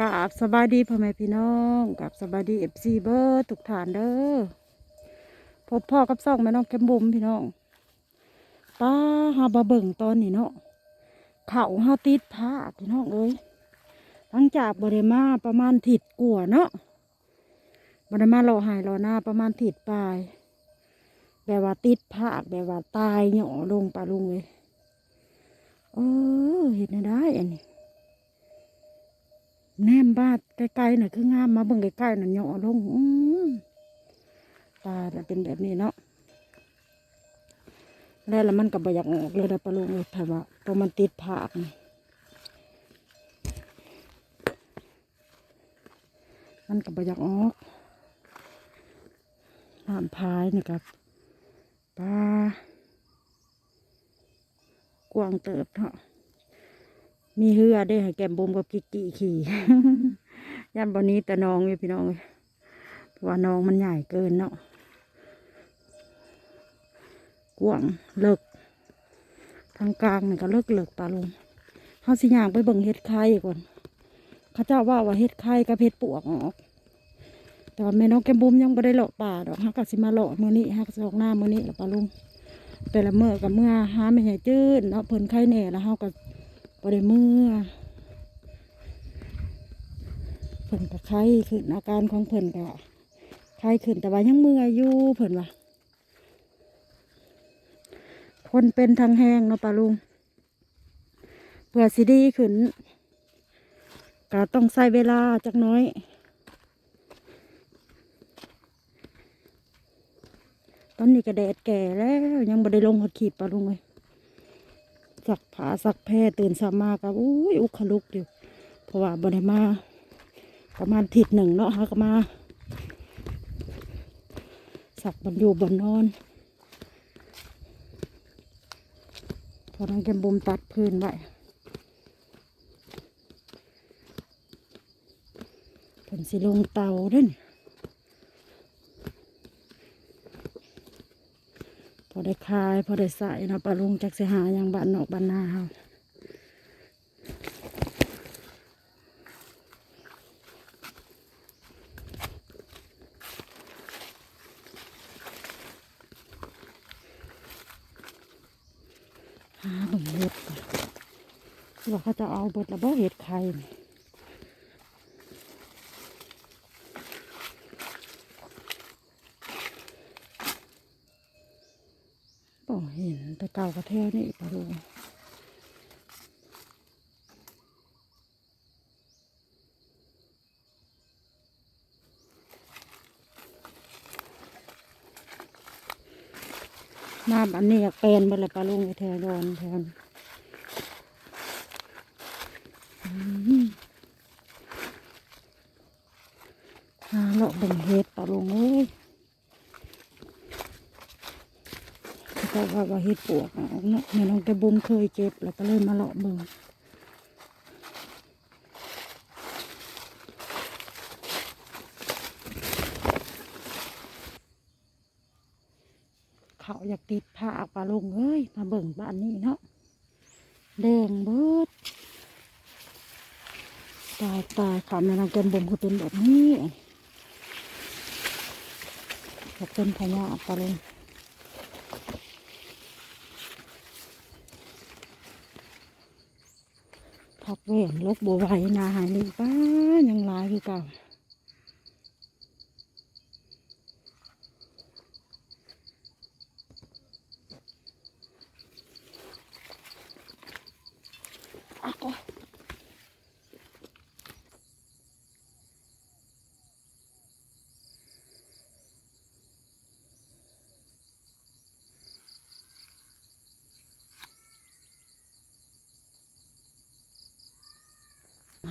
กราบสบายดีพ่อแม่พี่น้องกับสบายดีเอฟซีเบอร์ทุกฐานเด้อพบพ่อกับซ่องแม่น้องแก้มบุ๋มพี่น้องป้าหาบะเบิ่งตอนนี้เนาะเขาหาติดผ้าพี่น้องเอ้ยหลังจากบริมาประมาณถิดกัวเนาะบริมารอหายรอหน้าประมาณถิดปลายแบบว่าติดผ้าแบบว่าตายเหยาะลงปลาลุงเลยเออเห็นได้อันนี้ แนมบ้านไกล้ๆน่ะคืองามมาเบิ่งใกล้ๆน่ะเหยาะลงอืมตาน่ะเป็นแบบนี้เนาะแล้วล้วมันก็บ่อยากออกเลยนะปะลุงเลยถ้าว่าเพราะมันติดผากมันก็บ่อยากออกน้ำพายนะครับปลากวางเติบเนาะ มีเหือได้ให้แก้มบุมกับกิกกี้ขี่ย่านบนนี้แต่น้องอยู่พี่น้องเอ้ยเพราะว่าน้องมันใหญ่เกินเนาะกว้างเลิก ทางกลางนี่ก็เลิกเลิกปลาลงเขาสิยางไปเบิ่งเห็ดไข่ก่อนเขาเจ้าว่าว่าเห็ดไข่กับเห็ดปวกออกแต่ว่าแม่น้องแก้มบุมยังไม่ได้เลาะป่าดอกฮักก็สิมาเลาะมื้อนี้ฮักก็สิออกหน้ามือนี้แล้วปลาลุงแต่ละเมื่อกับเมื่อหาไม่ใหญ่จืดเนาะเพิ่นไข่แหน่แล้วเฮาก็บ่ ได้เมื่อเพิ่นก็ไข้ขึ้นอาการของเพิ่นก็ไข้ขึ้นแต่ว่ายังเมื่ออยู่เพิ่นว่าคนเป็นทางแห้งเนาะปาลุงเพื่อสิดีขึ้นก็ต้องใช้เวลาจักน้อยตอนนี้ก็แดดแก่แล้วยังบ่ได้ลงหดขีดปลาลุงเลย สักผาสักแพร่ตื่นสามากับอุ้ยอุกขลุกอยู่เพราะว่าบได้มาประมาณทิศหนึ่งเนาะฮะก็มา สักบนอยู่บนนอนพอน้องแกมบุมตัดพื้นไว้ผลสิลงเตาด้วย พอได้คาย พอได้ใส่เนาะปลาลุงจากเสิหาอย่างบ้านนอกบ้านนาเฮาหาบิ่งเห็ดก่อนว่าเขาจะเอาเบิดระเบิดเห็ดไข่ นี่บ่เห็นแต่เก่ากระเทวนี่ปลาลุงน้ำอันนี้เป็นไปเลยปลาลุงไอ้แทนอนแทนหาเลาะบิ่งเห็ดปลาลุงเอ้ย เขากว่าเห็ดปวกออกเนาะแม่น้องแกบุมเคยเก็บแล้วก็เลยมาเลาะเบิ่งเขาอยากติดผ้าปลาลงเอ้ยมาเบิ่งบ้านนี้เนาะแดงเบิดตายตายค่ะแม่น้องแกบุมก็เป็นแบบนี้ก็เป็นพญาปลาลุง พักเวนลบบัวไหวนาหายนี่ป้ายังลายคือเก่า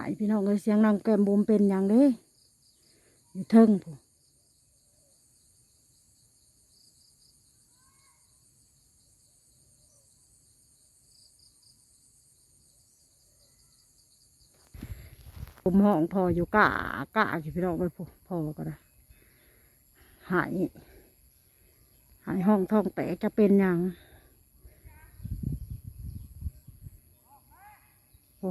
ายพี่น้องเลยเสียงนางแกมบุมเป็นอย่างเด้อยู่เทิงผู้ผมห้องพออยู่กะกะอยู่พี่น้องไปผู้พอก็ได้หายหายห้องท้องแตกจะเป็นอย่างโอ้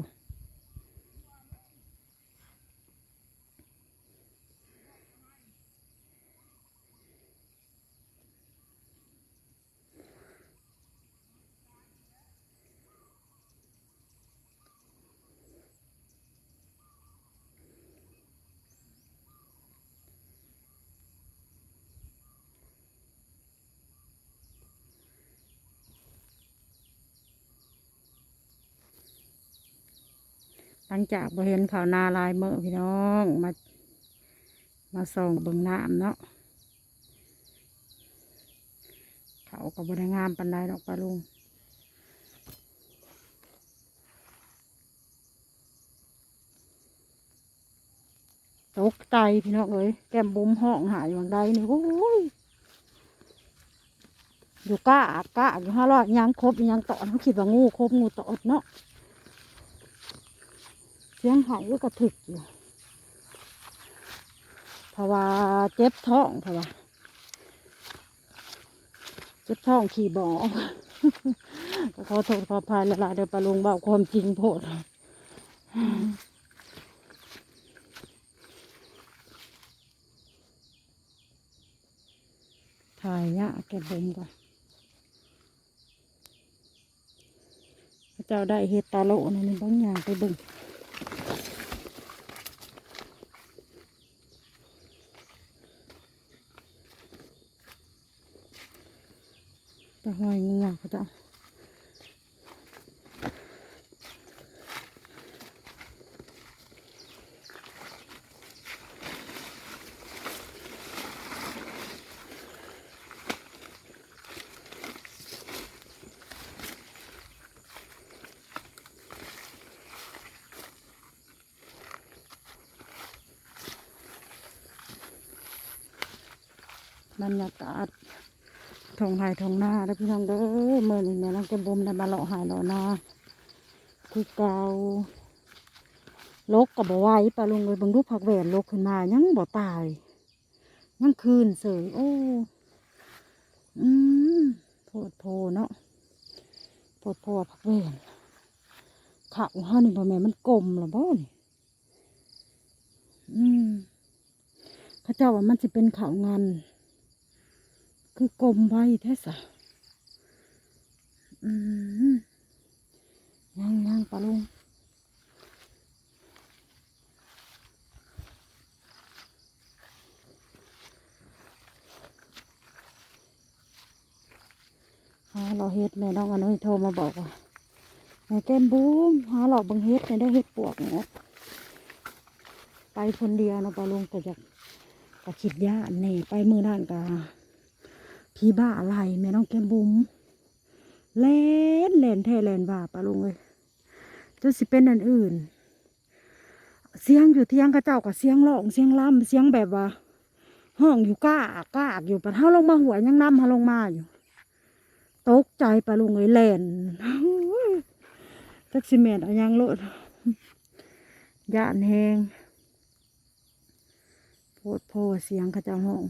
หลังจากบ่เห็นข่าวนาลายเมื่อพี่น้องมามาส่องเบิ่งน้ำเนาะเขาก็บ่ได้งามปันใดดอกปลาลุงตกใจพี่น้องเอ้ยแก้มบุ้มห้องหายอย่างใดนี่โอ้ยอยู่ก้ากะอยู่ห้ารอดยังครบยังตอดเขาคิดว่างูครบงูตอดเนาะ เสียงหายก็กระถึกอยู่เพราะว่าเจ็บท้องเพราะว่าเจ็บท้องขี่บอก็ขอโทษขออภัยละลายเดี๋ยวปลาลงเบาความจริงโพดถ่ายเนี่ยเก็บเบ่งก่อนเจ้าได้เห็ดตาโลนี่มันบางอย่างไปบิ่ง ตะหอยงูเข ทงไห้ทงหน้าแล้วพี่น้องเด้อเมื่อนี้แม่น้องแกมบุมได้มาเลาะหายเลาะนาคือเกาลกกับบ่ไหวปลาลงเลยบังรูปผักแหวนลกขึ้นมายังบ่ตายยังคืนเสยโอ้อืมโพดโพเนาะโพดโพผักแหวนขาของเฮานี่บ่แม่มันกลมหรอบ่นี่อืมเขาเจ้าว่ามันจะเป็นขาวงาน คือกลมไว้แท้สะอืมยังยังปลาลุงหาเราเฮ็ดแม่น้องอนุยโทรมาบอกว่าแม่แก้มบูมหาเราบังเฮ็ดแม่ได้เฮ็ดปวกเนาะไปคนเดียวเนาะปลาลุงก็จะก็คิดยากแน่ไปมือด้านกา พี่บ้าอะไรแม่น้องแก้มบุ๋มเล่นเล่นแท้เล่นบ้าปะลุงเลยจะสิเป็นอันอื่น เสียงอยู่เที่ยงกระเจ้ากับเสียงร้องเสียงล่ำเสียงแบบว่า ห้องอยู่ก้ากก้ากอยู่ปะเท่าลงมาหัวยังนำฮาลงมาอยู่ตกใจปะลุงเลยแลนจักซิเมนอยังโลดย่านแหงโพดโพเสียงเข้าเจ้าห้อง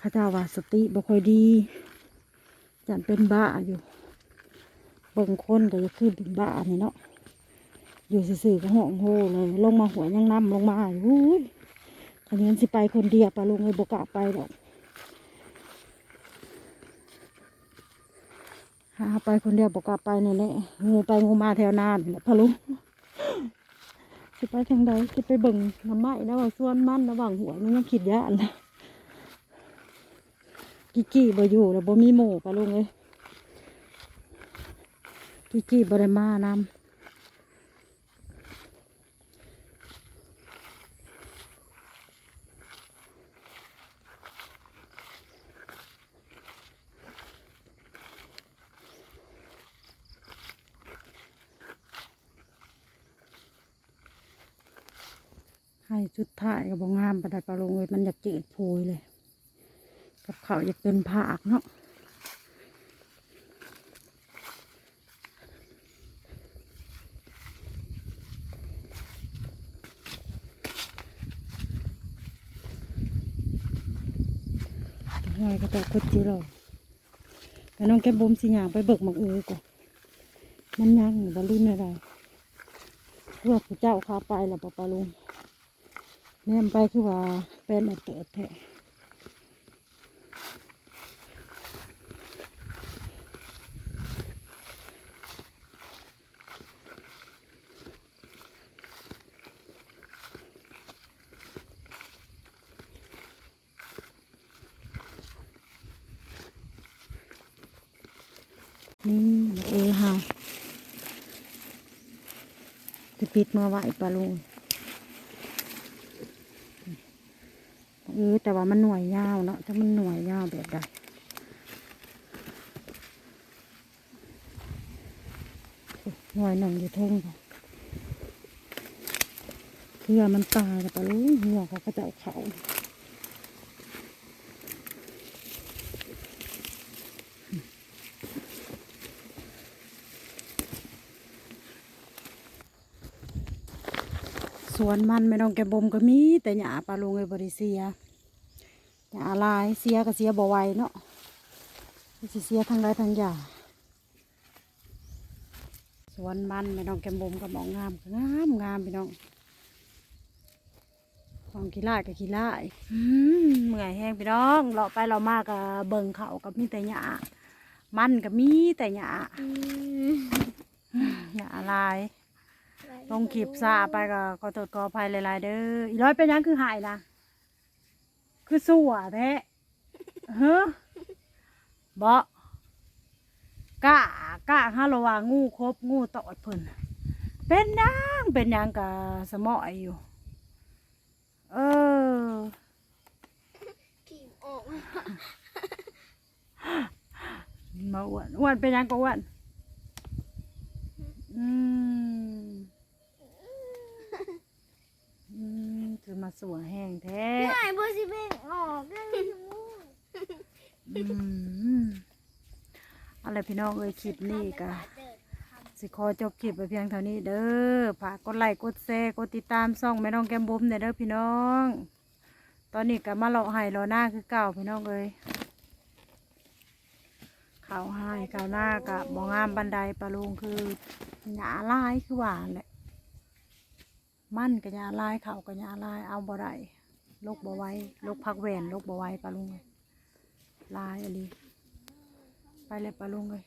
ข้าเจ้าว่าสติบ่ค่อยดีจันเป็นบ้าอยู่เบิ่งคนก็จะคือเป็นบ้านี่เนาะอยู่ซื่อๆก็ห้องโฮเลยลงมาหัวยังน้ำลงมาอุ้ยคันนี้สิไปคนเดียวปะลงเลยบกล้าไปหรอกหาไปคนเดียวบกล้าไปนี่แหละงูไปงูมาแถวนานแหละพะลุงสิไปทางใดสิไปเบิ่งน้ำไม้นะว่าส่วนมันระหว่างหัวมันยังคิดยานนะ กิกกี้บ่อยู่แล้วบ่มีหมูปะลุงเอ้ยกิกกี้บ่ได้มานำให้ชุดท้ายก็บ่งงามปานใดปะลงเอ้ยมันอยากจืดโพยเลย กับเขาวอยากเป็นผักเนาะห้อยก็จะคุดจีเราแล้วน้องแก้มบุมสิหยางไปเบิกหมักอือก่อนมันยังบอลลุ่นอะไรพื่อผู้เจ้าข้าไปแล้วปะปะลุงแนมไปคือว่าเป็นอันเปิดแท้ นี่เออฮะปิดมาไหวปลาลุงเออแต่ว่ามันหน่วยยาวเนาะถ้ามันหน่วยยาวแบบใดหน่วยหนึ่งอยู่ทุ่งเพื่อมันตายแล้วปลาลุงหัวเขาก็จะเอาเขา สวนมันไม่ต้องแกบมก็มี แต่หญ้าปลาลงเลยบริเสียหญ้าลายเสียก็เสียบ่ไหวเนาะสิเสียทั้งไรทั้งหญ้าสวนมันไม่ต้องแกบมก็มองงามก็งามงามพี่น้องมองขี้ไล่กับขี้ไล่อืมเมื่อยแห้งพี่น้องเราไปเรามากกับเบิ่งเขากับมีแต่หญ้ามันก็มีแต่หญ้าหญ้าลาย ลงขีบซาไปก็ขอโทษขออภัยหลายๆเด้ออีร้อยเป็นหยังคือหายนะคือสู้อะแท้เฮ้อบ่กะกะฮาโลว่างูครบงูตอดเพิ่นเป็นหยังเป็นหยังกะสมอยอยู่ เออขีมออกมาอ้วนอ้วนเป็นหยังก็อ้วนอืมอืม คือมาสัวแห้งแท้พี่หายบัวสิเบ่งออกเรื่องนี้ทั้งหมดอืมเอะไรพี่น้องเอ้ยคลิปนี้ก็สิขอจบคลิปไปเพียงเท่านี้เด้อฝากกดไลค์กดแชร์กดติดตามช่องแม่น้องแก้มบุ้มเด้อเด้อพี่น้อง ตอนนี้ก็มาเลาะไห้เลาะหน้าคือเก่าพี่น้องเอ้ยเขาวไห้เขาวหน้ากับบ่งามบันไดปลาลุงคือหยาลายคือหวานแหละ มันกับหยาลายเขากับหยาลายเอาบ่ได้ลกบ่ไว้ลกพักแหวนลกบ่ไว้ปลาลุงเลยลายอะไรไปเลยปลาลุงเลย